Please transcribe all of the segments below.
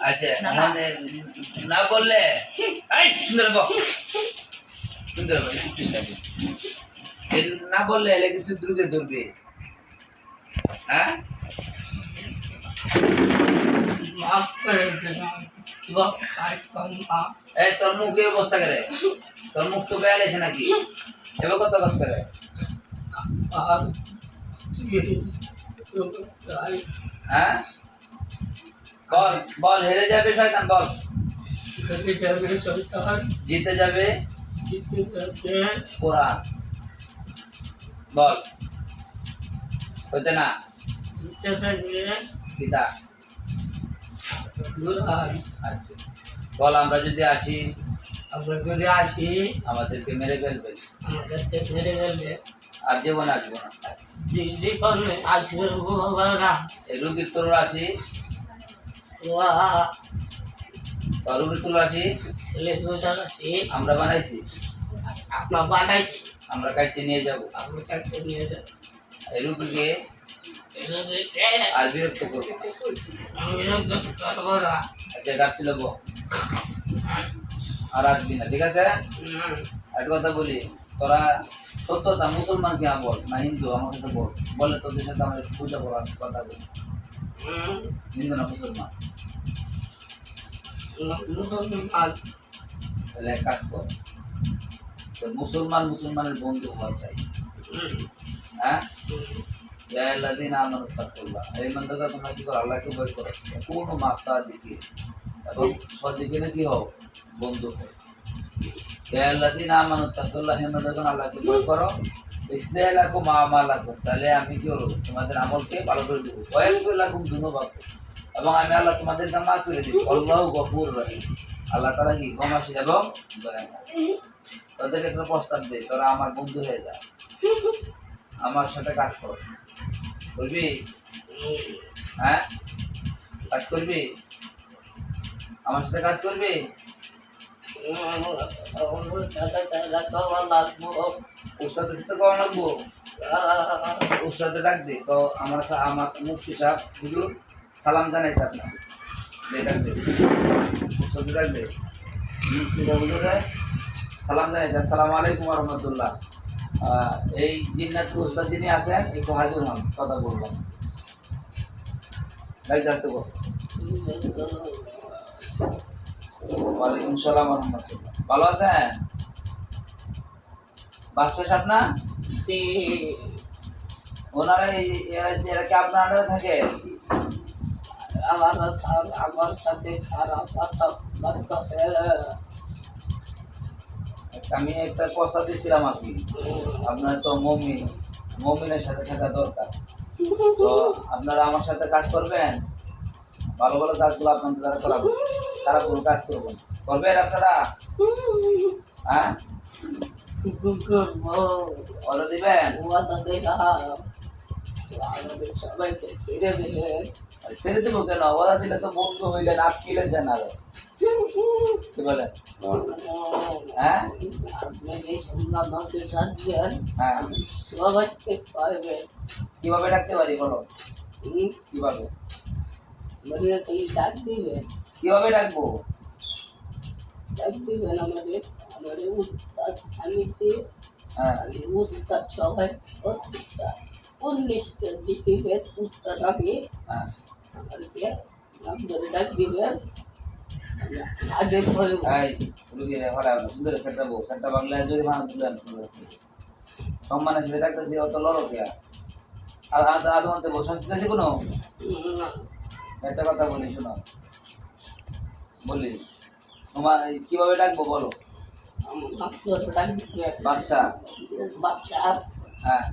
আচ্ছা না, বললে? এই সুন্দর সুন্দর বল একটু সাথে না বললে এলে কিন্তু দ্রুত ধরবে হ্যাঁ? এই তোর মুখে অবস্থা করে। তোর মুখ তো বেয়া লেছে নাকি? এবার কত কষ্ট করে? হ্যাঁ? বল বল হেরে যাবে শয়তান বল। হেরে যাবে সরকার জিতে যাবে জিতে যাবে। কোরআন। বল। না? জিতে যাবে। আচ্ছা। বল আমরা যদি আসি আমরা যদি আসি আমাদেরকে মেরে ফেলবে। আমাদেরকে মেরে গেলে আর জীবন আসব না। জীবনে আসবে না রুগীর তোর আসি আমরা বানাইছি। আপনার আমরা কাইটে নিয়ে যাব। আমরা কাছে নিয়ে যাই এই রুগীকে আর বিরক্ত করব আচ্ছা গাড়ি লব। আর আসবি না ঠিক আছে। একটা কথা বলি তোরা সত্যতা মুসলমান কিনা বল না হিন্দু আমার সাথে বল। বলে তোদের সাথে আমার পূজা করা আছে কথা বলি। হিন্দু না মুসলমান? তাহলে এক কাজ কর। মুসলমান মুসলমানের বন্ধু হওয়া চাই। হ্যাঁ? তোমরা কি করো? আল্লাহকে ভয় করো। কোন মাসা দিকে এবং সদিকে কি হও? বন্ধু হও। ইয়াল্লাদিন আমানত তাকুল্লাহ হে মন্দকা আল্লাহকে ভয় করো। ইসলাহ লাকুম মা মা তাহলে আমি কি করব তোমাদের আমলকে ভালো করে দেবো কয়েক লাকুম ধন্যবাদ এবং আমি আল্লাহ তোমাদেরকে মাফ করে দিব আল্লাহ গফুর রহিম। আল্লাহ তারা কি ক্ষমাশীল এবং তাদেরকে একটা প্রস্তাব দে তোরা আমার বন্ধু হয়ে যা। আমার সাথে কাজ কর। করবি? হ্যাঁ? কাজ করবি? আমার সাথে কাজ করবি? সাথে আমার আমার মুফতি সাহেব সালাম জানাইছে আপনার সালাম জানাইছে আসসালামু আলাইকুম রহমতুল্লাহ। এই জিন্নাত উস্তাদ যিনি আছেন একটু হাজির হন কথা বলবেন। ওয়ালাইকুম সালাম রহমতুল্লাহ। ভালো আছেন? বাদশা সাহেব না? ওনারা এই- এরা এরা কি আপনার আন্ডারে থাকে? আমার সাথে খারাপ আমি একটা কথা দিচ্ছিলাম আর কি। আপনার তো মমিন, মমিনের সাথে থাকা দরকার। তো আপনারা আমার সাথে কাজ করবেন? ভালো ভালো কাজগুলো আপনাদের দ্বারা করাবো খারাপ কোনো কাজ করবেন করবেন আপনারা? হ্যাঁ? করব দিবেন? সবাইকে ছেড়ে দিলে। ছেড়ে কেন? অর্ডার দিলে তো বন্ধু হইলেন আপ কিলেছেন আরও। কি বলেন হ্যাঁ? হ্যাঁ। কীভাবে ডাকতে পারি বলো? কীভাবে? কীভাবে ডাকবো? ডাক দিবেন আমাদের আমাদের উত্তাদ আমি যে হ্যাঁ আমি সবাই উনিশটা জিপিদের উত্তাদ আমি সম্মানের সাথে ডাকতেছি অত আর আর আর কোনো? একটা কথা বলি শোনো। বলি তোমার কীভাবে ডাকবো বলো? বাচ্চা বাচ্চা? হ্যাঁ।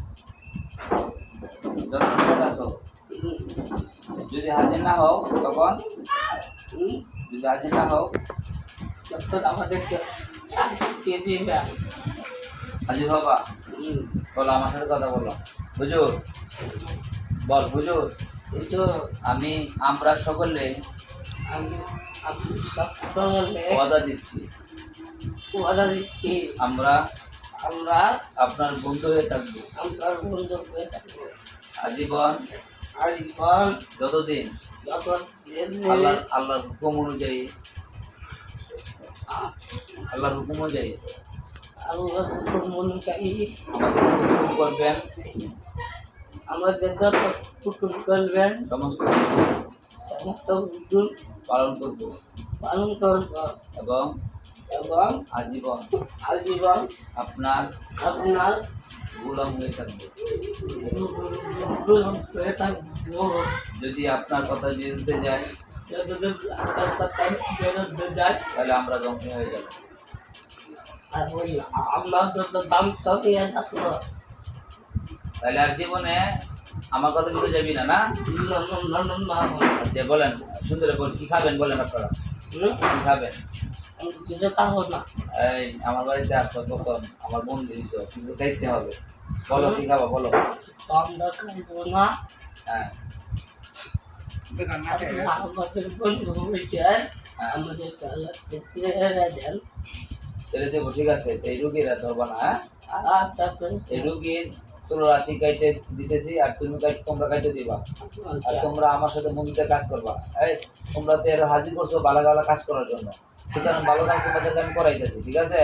যতক্ষণ আসো যদি হাজির না হও তখন যদি হাজির না হও তখন আমাদেরকে হাজির হবা? বলো আমার সাথে কথা বলো। হুজুর বল হুজুর। তো আমি আমরা সকলে আমি সকলে ওয়াদা দিচ্ছি। ওয়াদা দিচ্ছি। আমরা আমরা আপনার বন্ধু হয়ে থাকব। আমরা বন্ধু হয়ে থাকব। আজীবন যতদিন আল্লাহ আল্লাহর হুকুম অনুযায়ী আল্লাহর হুকুম অনুযায়ী আল্লাহ হুকুম অনুযায়ী আমাদের হুকুম করবেন। আমাদের যত হুকুম করবেন। সমস্ত সমস্ত হুকুম পালন করব। পালন করব। এবং এবং আজীবন আজীবন আপনার আপনার যদি আপনার কথা যায়, তাহলে আমরা ধ্বংস হয়ে যাব। তাহলে আর জীবনে আমার কথা শুনে যাবি না না? আচ্ছা বলেন, সুন্দর কি খাবেন বলেন আপনারা? কি খাবেন? কিছু খাব না। এই আমার বাড়িতে আসো প্রথম আমার বন্ধু দিছ কিছু খাইতে হবে। বলো কি খাব বলো। আমরা না হ্যাঁ। আমাদের বন্ধু হয়েছে হ্যাঁ। আমাদের ছেড়ে দেবো ঠিক আছে। এই রুগীরা ধরবা না হ্যাঁ? আচ্ছা আচ্ছা। এই রুগীর তোর রাশি কাইটে দিতেছি আর তুমি তোমরা কাইটে দিবা। আর তোমরা আমার সাথে বন্ধুতে কাজ করবা। এই তোমরা তো এর হাজির করছ ভালো ভালো কাজ করার জন্য। সুতরাং ভালো কাজ তোমাদেরকে আমি করাইতেছি ঠিক আছে?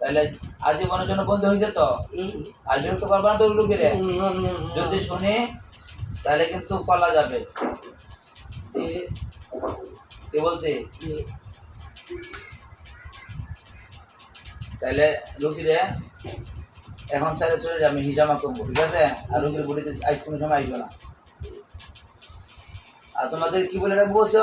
তাহলে আজীবনের জন্য বন্ধু হয়েছে তো? আর বিরক্ত করবা না তো ওই রুগীরে যদি শুনি তাহলে কিন্তু পালা যাবে। কে? বলছে? তাহলে রুগীরে এখন ছেড়ে চলে যাবে আমি হিসামা করব ঠিক আছে? আর রুগীর বডিতে আজ কোনো সময় আসবে না। আর তোমাদের কি বলে রাখব বলছো?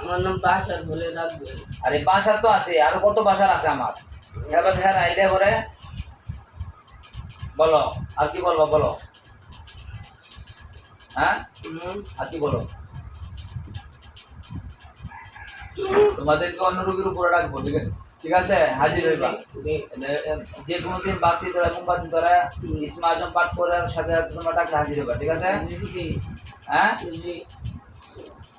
আমার নাম বাসার বলে রাখবেন আরে বাসার তো আছে আরও কত বাসার আছে আমার? এবার আইলে পরে বলো আর কি বলব বলো। হ্যাঁ? আর কি বলো? তোমাদেরকে অন্য রোগীর উপরে রাখব ঠিক আছে? ঠিক আছে? হাজির হইবা। যে কোনো দিন বাতি ধরে মোমবাতি ধরে ইসমা আজম পাঠ করে সাথে সাথে তোমরা হাজির হইবা ঠিক আছে? হ্যাঁ।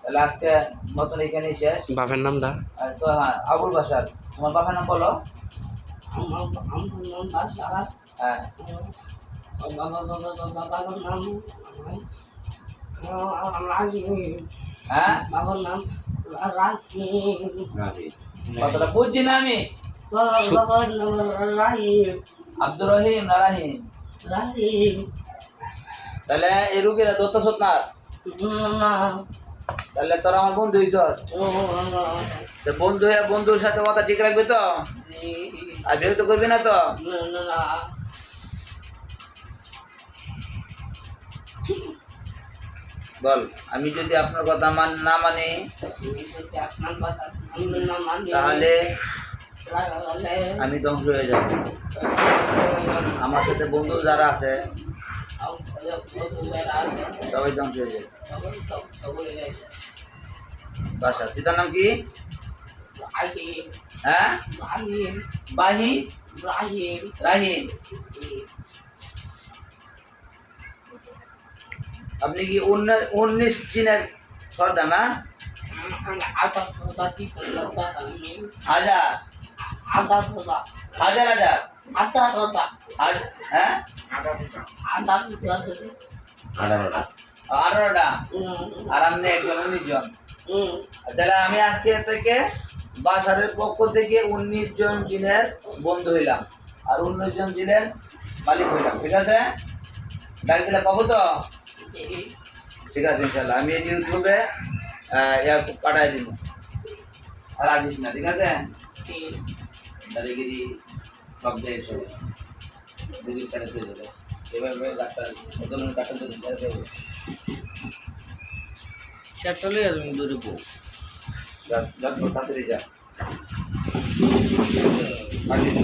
তাহলে আজকে মতন এখানেই শেষ বাপের নামটা আর তো হ্যাঁ আবুল বাসার তোমার বাবার নাম বলো। নাম হ্যাঁ। নাম হ্যাঁ? বাবার নাম কতটা বুঝছি না আমি। বাবার নাম রাহিম আব্দুর রহিম না রাহিম? রাহিম তাহলে এই রুগীরা দত্ত না তাহলে তোরা আমার বন্ধু হইছস? বন্ধু হয়ে বন্ধুর সাথে কথা ঠিক রাখবে তো? আর বিরক্ত করবি না তো? বল আমি যদি আপনার কথা মান না মানি তাহলে আমি ধ্বংস হয়ে যাব। আমার সাথে বন্ধু যারা আছে সবাই ধ্বংস হয়ে যাবে। বাসা পিতার নাম কি হ্যাঁ বাহি রাহিম আপনি কি উন্ন- উনিশ চিনের সর্দার না হাজার হাজার হাজার হাজ- হ্যাঁ আঠারোটা আর আপনি একজন উনিশ জন তাহলে আমি আজকে থেকে বাসারের পক্ষ থেকে উনিশ জন জিনের বন্ধু হইলাম। আর উনিশ জন জিনের মালিক হইলাম ঠিক আছে? ডাক দিলে পাবো তো? ঠিক আছে ইনশাল্লাহ আমি ইউটিউবে পাঠাই দিব। আর আসিস না ঠিক আছে? দাঁড়িগিরি সব দিয়ে দেবে এভাবে ডাক্তার নতুন ডাক্তার দেবে সেটালে দূরে বউ যা। তাড়াতাড়ি যা পারিস